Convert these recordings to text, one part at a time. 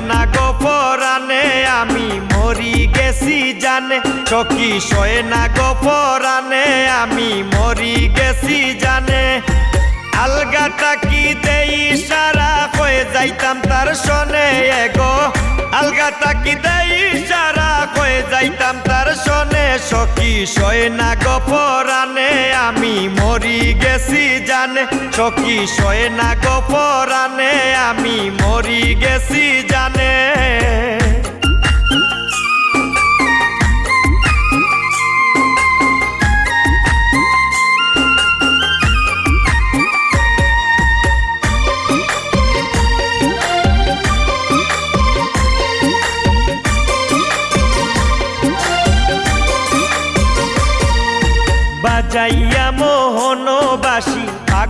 না গো পরানে আমি মরি গেছি জানে। সখী সয়ে না গো পরানে আমি মরি গেছি জানে। আলগাটা কি দেই সারা কয়ে যাইতাম তার শোনে এগো। আলগাটা কি দেই সারা কয়ে যাইতাম সখী সয়ে না গপরানে পরানে আমি মরি গেছি জানে। সখী সয়ে না গপরানে আমি মরি গেছি জানে।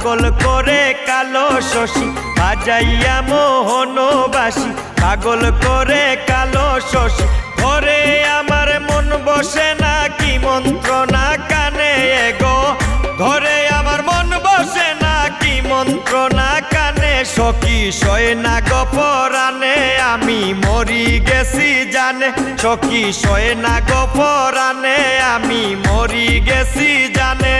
পাগল করে কালো শশী, বাজাইয়া মোহনবাসী। পাগল করে কালো শশী, ঘরে আমার মন বসে না কি মন্ত্রণা কানে গো ঘরে আমার মন বসে না কি মন্ত্রণা কানে, সখী সয়ে না গপরানে আমি মরি গেছি জানে। সখী সয়ে না গপরানে আমি মরি গেছি জানে।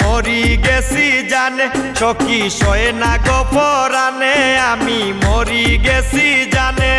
মরি গেছি জানে চকি সয়ে না গপরানে আমি মরি গেছি জানে।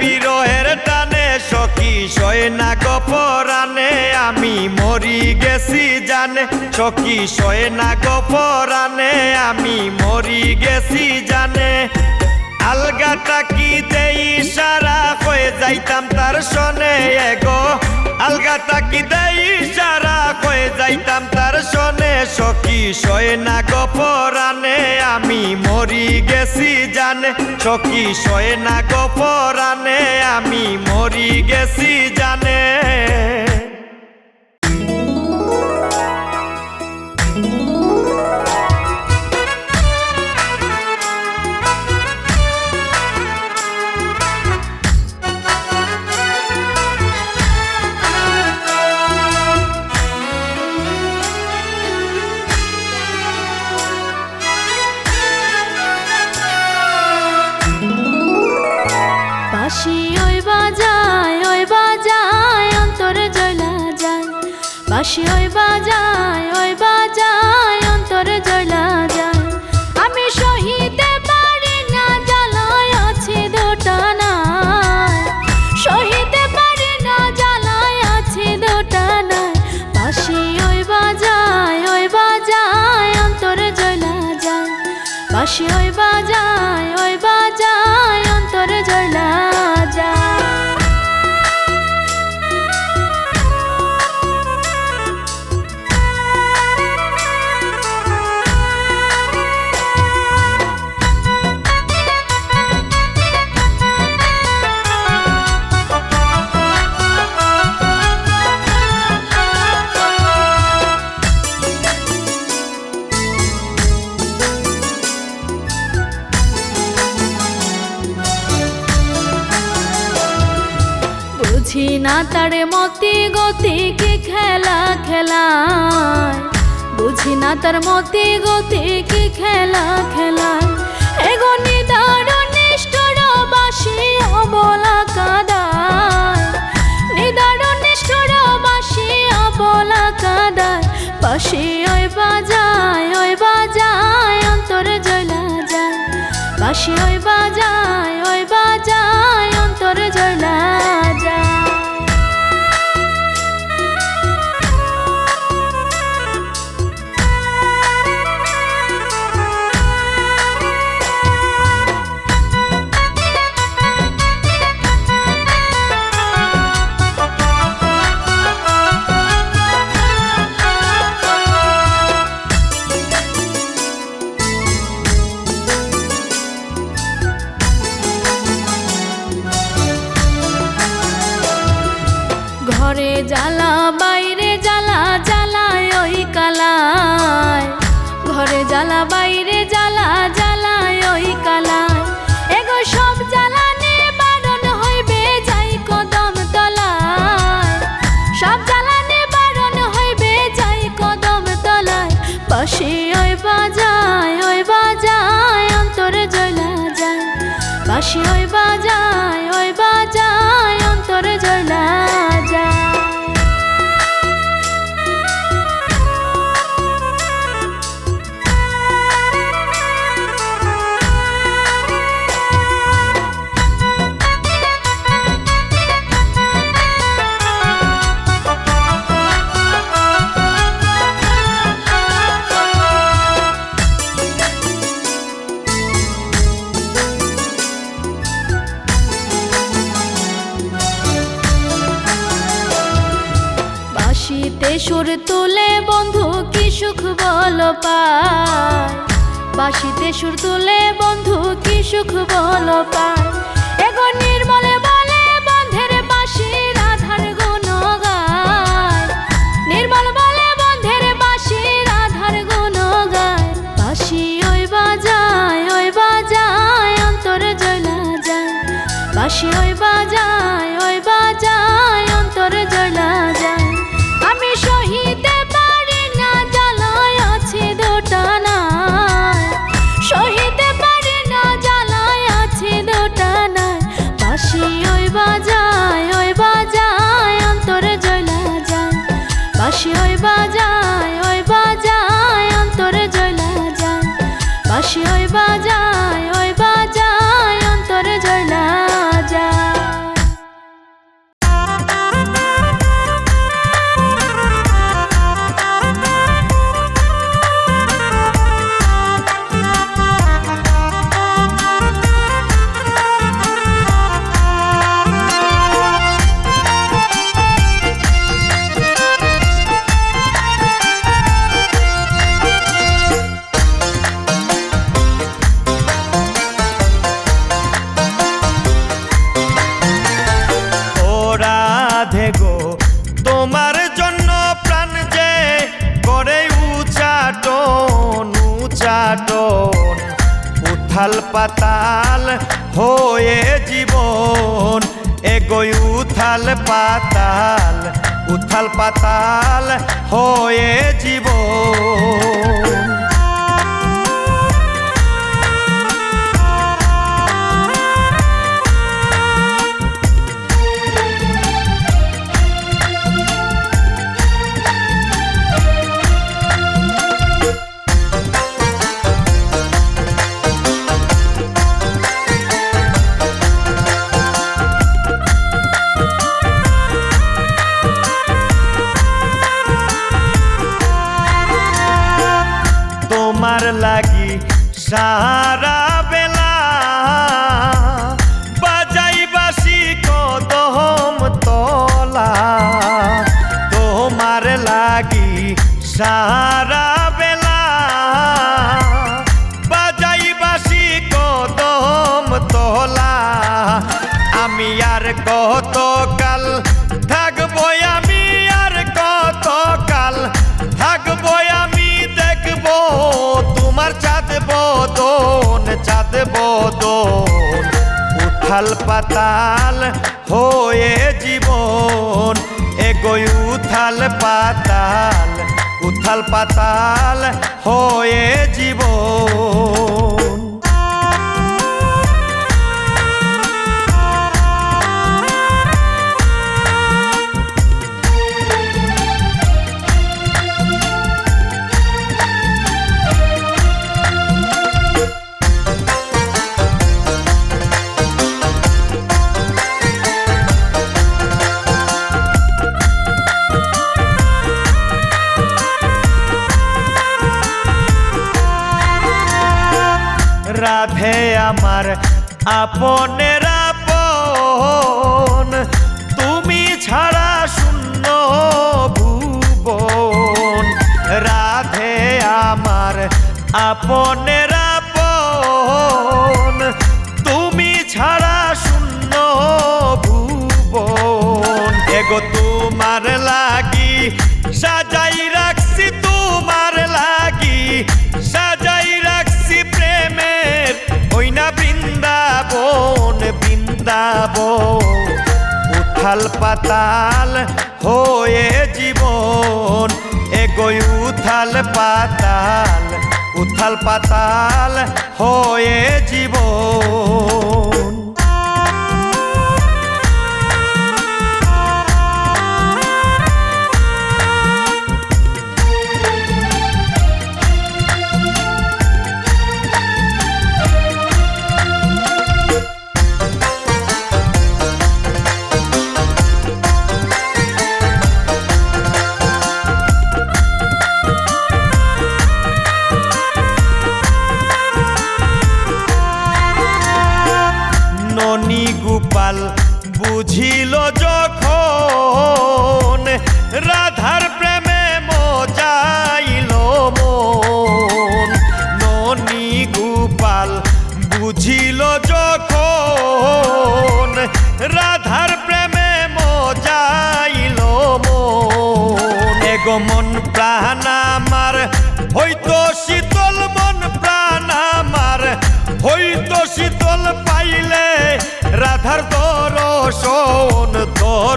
বিরহের টানে, সখী সয়ে না গপরানে আমি মরি গেছি জানে। সখী সয়ে না গপরানে আমি মরি গেছি জানে। আলগাটা কি দেই সারা হয়ে যাইতাম তার শনে এগো। আলগাটা কি দেই হয়ে যাইতাম, তার শোনে সখী সয়ে না গপরানে আমি মরি গেছি জানে, সখী শয়ে না গপরানে আমি মরি গেছি জানে। ওই বাজায় ওই তার মতি গতি কি খেলা খেলায়? বুঝি না তার মতি গতি কি খেলা খেলায়। এগো নিদারুণ নিষ্ঠুর বাসি অবলা কাদায়। নিদারুণ নিষ্ঠুর বাসি অবলা কাদায়। বাসি ওই বাজায় ওই বাজায়, অন্তর জ্বলা যায়। বাসি ওই ওই বাজায় পায়। বাঁশিতে সুর তুলে বন্ধু, কি সুখ বল পায়। এগো নির্মলে বলে বন্ধের বাঁশি, রাধার গুণ গায় নির্মল বলে বন্ধের বাঁশি, রাধার গুণ গায় বাঁশি ওই বাজায় ওই বাজায়, অন্তর জ্বলা যায়। বাঁশি ওই সারা বেলা বাজাই বাসি কদম তলা। আমি আর কত কাল থাকব, আমি আর কত কাল থাকব, আমি দেখব তোমার চাঁদ বদন চাঁদ বদন। উথাল পাতাল হয়ে জীবন, এগোয় উথাল পাতাল। উথাল পাতাল হয়ে জীবন। আপনের আপন তুমি ছাড়া শূন্য ভুবন। রাধে আমার আপন পাতাল হয়ে জীবন এগোই উথাল পাতাল উথাল পাতাল হয়ে জীবন।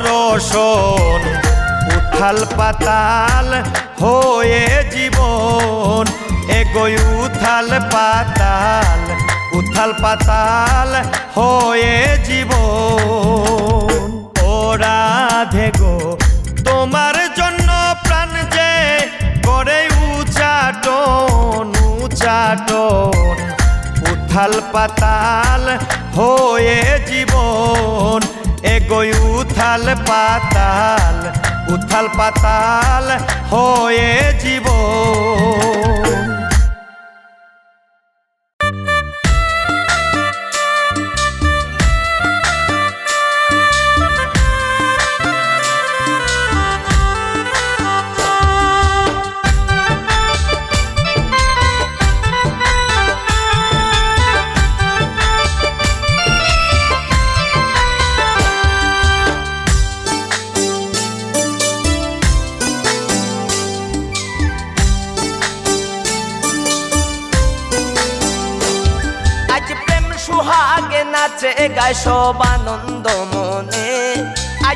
দরশন উথাল পাতাল হয়ে জীবন। এগোয় উথাল পাতাল উথাল পাতাল হয়ে জীবন। ও রাধে গো, তোমার জন্য প্রাণ যে করে উচাটন উচাটন। উথাল পাতাল হয়ে জীবন এগোয় উথাল পাতাল উথাল পাতাল হয়ে জীবন।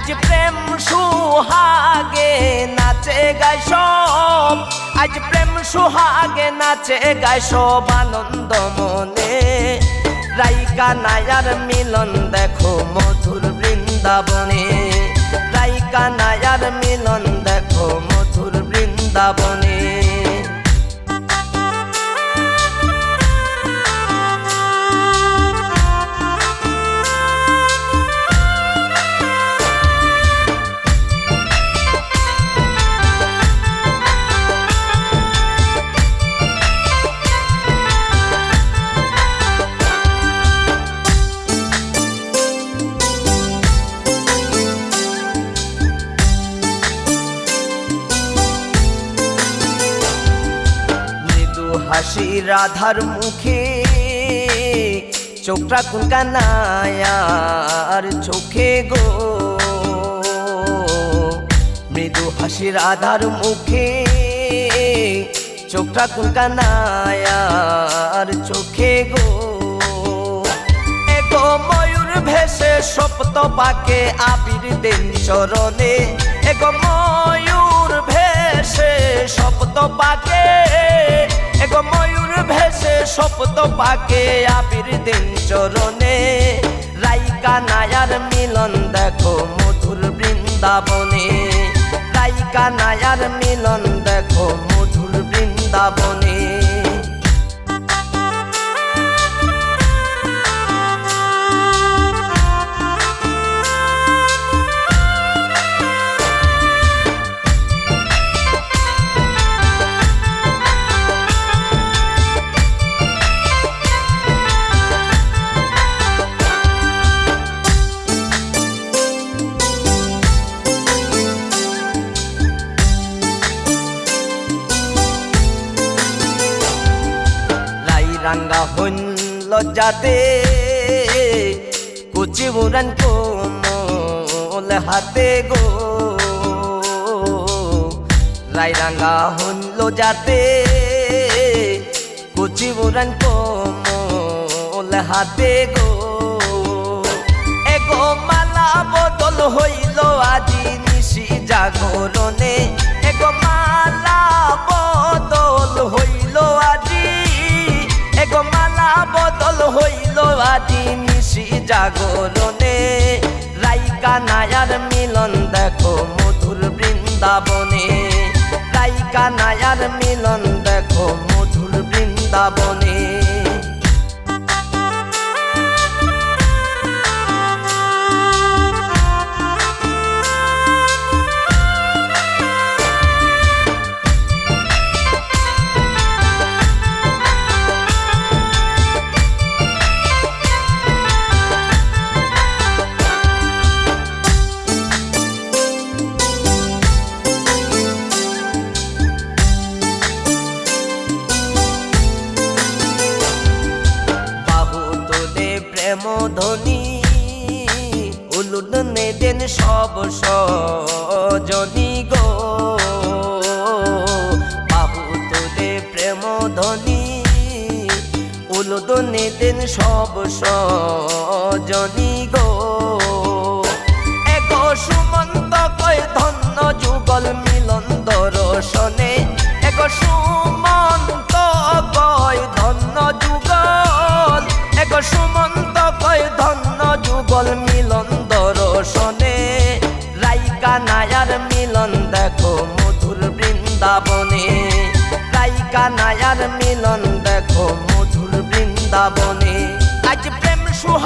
আজ প্রেম সুহাগে নাচে গায় সব। আজ প্রেম সুহাগে নাচে গায় সব আনন্দ মনে। রাইকা নায়ার মিলন দেখো মধুর বৃন্দাবনে। রাইকা নায়ার মিলন দেখো মধুর বৃন্দাবনে। রাধার মুখে। চোখটা কোন কানায়ার চোখে গো। মৃদু হাসি রাধার মুখে। চোখটা কোন কানায়ার চোখে গো। এগো ময়ূর ভেসে সপ্ত পাকে আবির দেন চরণে। এগো ময়ূর ভেসে সপ্ত পাকে এগো ময়ূর ভেসে সপ্ত পাকে আবির দিন চরণে। রাইকা নায়ার মিলন দেখো মধুর বৃন্দাবনে। রাইকা নায়ার মিলন দেখো মধুর বৃন্দাবনে। লজ্জাতে কুচি বুড়ান কোমল হাতে গো লাই রাঙ্গা হইন লজ্জাতে কুচি বুড়ান কোমল হাতে গো এগো মালা বদল হইল আজি নিশি জাগরণে এগো মালা বদল হইল হইল আদি নিশি জাগরণে। রাইকা নায়ার মিলন দেখো মধুর বৃন্দাবনে। রাইকা নায়ার মিলন দেখো মধুর বৃন্দাবনে।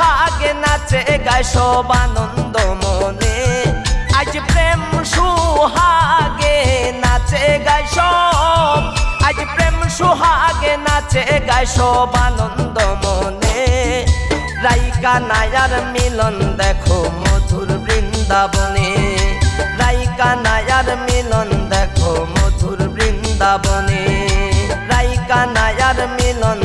সুহাগে নাচে গায় সব আনন্দ মনে। আজ প্রেম সুহাগে নাচে গায় সব। আজ প্রেম সুহাগে নাচে গায় সব আনন্দ মনে। রাইকা নায়ার মিলন দেখো মধুর বৃন্দাবনে। রাইকা নায়ার মিলন দেখো মধুর বৃন্দাবনে। রাইকা নায়ার মিলন